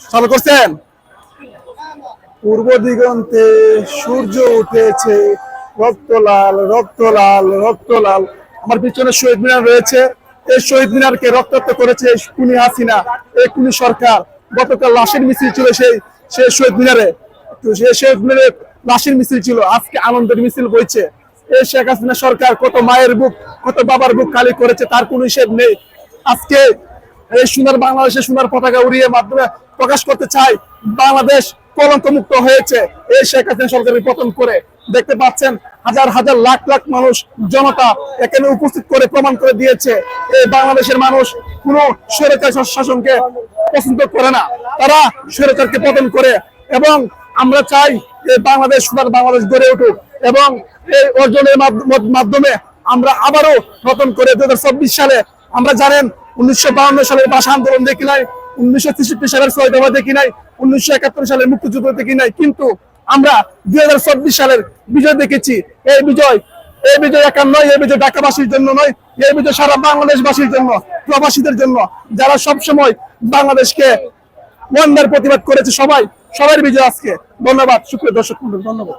চালু করছেন? পূর্ব দিগন্তে সূর্য উঠেছে রক্তলাল রক্তলাল রক্তলাল। আমার পিছনে শহীদ মিনার রয়েছে। এই শহীদ মিনারকে রক্তাক্ত করেছে কুনি হাসিনা এই কুনি সরকার। গতকাল লাশের মিছিল ছিল সেই সেই শহীদ মিনারে। তো সেই শহীদ মিনারে লাশের মিছিল ছিল। আজকে আনন্দের মিছিল বইছে। এই শেখ হাসিনা সরকার কত মায়ের বুক কত বাবার বুক খালি করেছে তার কোনো হিসেব নেই। আজকে এই সোনার বাংলাদেশে সোনার পতাকা উড়িয়ে মাধ্যমে প্রকাশ করতে চাই, বাংলাদেশ কলঙ্ক মুক্ত হয়েছে। এই শেখ হাসিনা সরকারের পতন করে দেখতে পাচ্ছেন, হাজার হাজার লাখ লাখ মানুষ জনতা এখানে উপস্থিত করে প্রমাণ করে দিয়েছে এই বাংলাদেশের মানুষ কোন স্বৈরাচার শাসনকে পছন্দ করে না। তারা স্বৈরাচারকে পতন করে এবং আমরা চাই এই বাংলাদেশ, সোনার বাংলাদেশ গড়ে উঠুক এবং এই অর্জনের মাধ্য- মাধ্যমে আমরা আবারও নতুন করে দু হাজার চব্বিশ সালে, আমরা জানেন উনিশশো সালের আন্দোলন দেখি নাই, উনিশশো তেষট্টি সালের দেখি নাই, উনিশশো একাত্তর সালের মুক্তিযুদ্ধ দেখি নাই। কিন্তু আমরা দুই হাজার চব্বিশ সালের বিজয় দেখেছি। এই বিজয় এই বিজয় নয়, এই বিজয় ঢাকাবাসীর জন্য নয়, এই বিজয় সারা বাংলাদেশবাসীর জন্য, প্রবাসীদের জন্য। যারা সব সময় বাংলাদেশকে বন্যার প্রতিবাদ করেছে সবাই সবার বিজয় আজকে। ধন্যবাদ, সুপ্রিয় দর্শক ধন্যবাদ।